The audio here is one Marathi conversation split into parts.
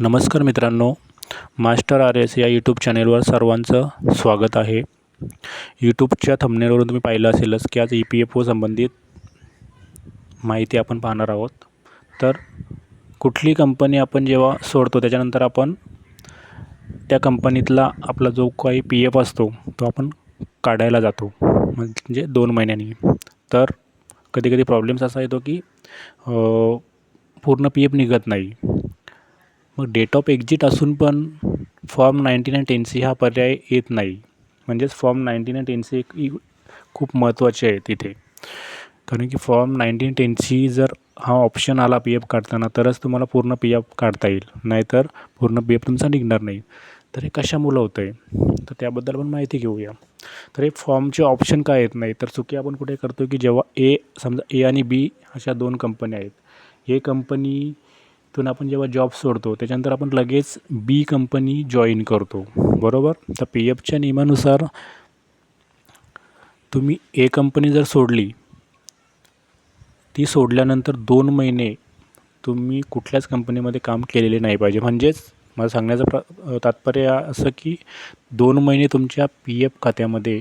नमस्कार मित्रांनो मास्टर आर एस या यूट्यूब चॅनेलवर सर्वांचं स्वागत आहे. यूट्यूबच्या थंबनेलवरून तुम्ही पाहिलं असेलच की आज ई पी एफ ओ संबंधित माहिती आपण पाहणार आहोत. तर कुठली कंपनी आपण जेव्हा सोडतो त्याच्यानंतर आपण त्या कंपनीतला आपला जो काही पी एफ असतो तो आपण काढायला जातो. म्हणजे दोन महिन्यांनी. तर कधी कधी प्रॉब्लेम्स असा येतो की पूर्ण पी एफ निघत नाही. मग डेट ऑफ एक्झिट असून पण form ninety nine ten C हा पर्याय येत नाही. म्हणजेच form ninety nine ten C एक खूप महत्त्वाचे आहे तिथे. कारण की फॉर्म नाईंटीन टेन सी जर हा ऑप्शन आला पी एफ काढताना तरच तुम्हाला पूर्ण पी एफ काढता येईल. नाहीतर पूर्ण पी एफ तुमचा निघणार नाही. तर हे कशामुळं होतं आहे तर त्याबद्दल पण माहिती घेऊया. तर हे फॉर्मचे ऑप्शन काय येत नाही? तर चुकी आपण कुठे करतो की जेव्हा ए समजा ए आणि बी अशा दोन कंपन्या आहेत. ए कंपनी तिथून आपण जेव्हा जॉब सोडतो त्याच्यानंतर आपण लगेच बी कंपनी जॉईन करतो. बरोबर? तर पी एफच्या नियमानुसार तुम्ही ए कंपनी जर सोडली ती सोडल्यानंतर दोन महिने तुम्ही कुठल्याच कंपनीमध्ये काम केलेले नाही पाहिजे. म्हणजेच मला सांगण्याचं प्र तात्पर्य असं की दोन महिने तुमच्या पी एफ खात्यामध्ये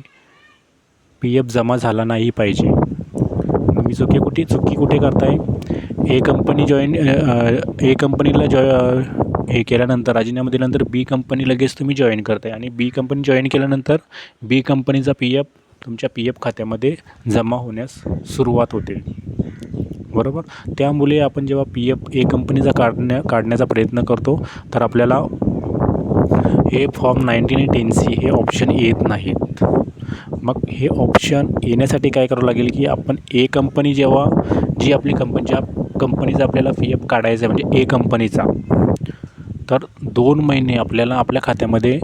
पी एफ जमा झाला नाही पाहिजे. मी चुकी कुठे चुकी कुठे करताय? ए कंपनी जॉईन ए कंपनीला जॉ हे केल्यानंतर राजीनामा दिल्यानंतर बी कंपनी लगेच तुम्ही जॉईन करताय. आणि बी कंपनी जॉईन केल्यानंतर बी कंपनीचा पी एफ तुमच्या पी एफ खात्यामध्ये जमा होण्यास सुरुवात होते. बरोबर? त्यामुळे आपण जेव्हा पी एफ ए कंपनीचा काढण्या काढण्याचा प्रयत्न करतो तर आपल्याला हे form nineteen nine N C हे ऑप्शन येत नाहीत. मग हे ऑप्शन येण्यासाठी काय करावं लागेल की आपण ए कंपनी जेव्हा जी आपली कंपनी ज्या कंपनीचा आपल्याला पी एफ काढायचा आहे म्हणजे ए कंपनीचा तर दोन महिने आपल्याला आपल्या खात्यामध्ये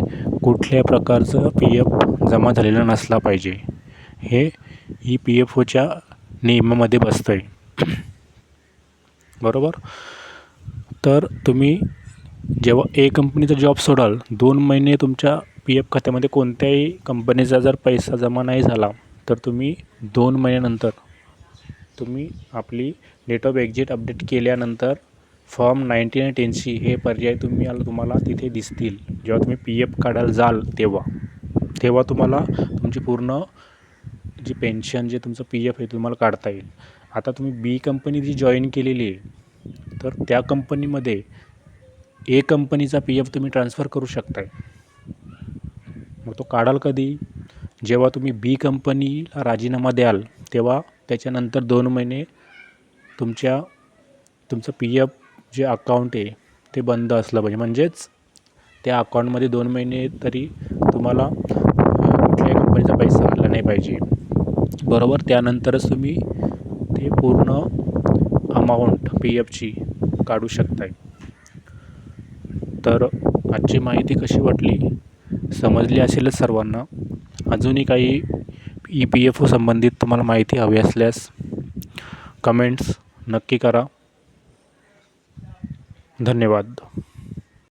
कुठल्या प्रकारचं पी एफ जमा झालेलं नसला पाहिजे. हे ई पी एफ ओच्या नियमामध्ये बसतं आहे बरोबर? तर तुम्ही जेव्हा ए कंपनीचा जॉब सोडाल दोन महिने तुमच्या पी एफ खात्यामध्ये कोणत्याही कंपनीचा जर पैसा जमा नाही झाला तर तुम्ही दोन महिन्यानंतर तुम्ही आपली डेट ऑफ एक्झिट अपडेट केल्यानंतर फॉर्म नाईन्टीन एट टेन हे पर्याय तुम्ही तुम्हाला तिथे दिसतील. जेव्हा तुम्ही पी एफ काढायला जाल तेव्हा. तेव्हा तुम्हाला तुमची पूर्ण जी पेन्शन जे तुमचं पी एफ आहे तुम्हाला काढता येईल. आता तुम्ही बी कंपनी जी जॉईन केलेली आहे तर त्या कंपनीमध्ये ए कंपनीचा पी एफ तुम्ही ट्रान्सफर करू शकताय. मग तो काढाल कधी? जेव्हा तुम्ही बी कंपनीला राजीनामा द्याल तेव्हा त्याच्यानंतर दोन महिने तुमच्या तुमचं पी एफ जे अकाउंट आहे ते बंद असलं पाहिजे. म्हणजेच त्या अकाउंटमध्ये दोन महिने तरी तुम्हाला कुठल्याही कंपनीचा पैसा आला नाही पाहिजे. बरोबर? त्यानंतरच तुम्ही ते पूर्ण अमाऊंट पी एफची काढू शकताय. तर आजची माहिती कशी वाटली? समजली असेलच सर्वांना. अजूनही काही ई पी एफ ओ संबंधित तुम्हाला माहिती हवी असल्यास कमेंट्स नक्की करा. धन्यवाद.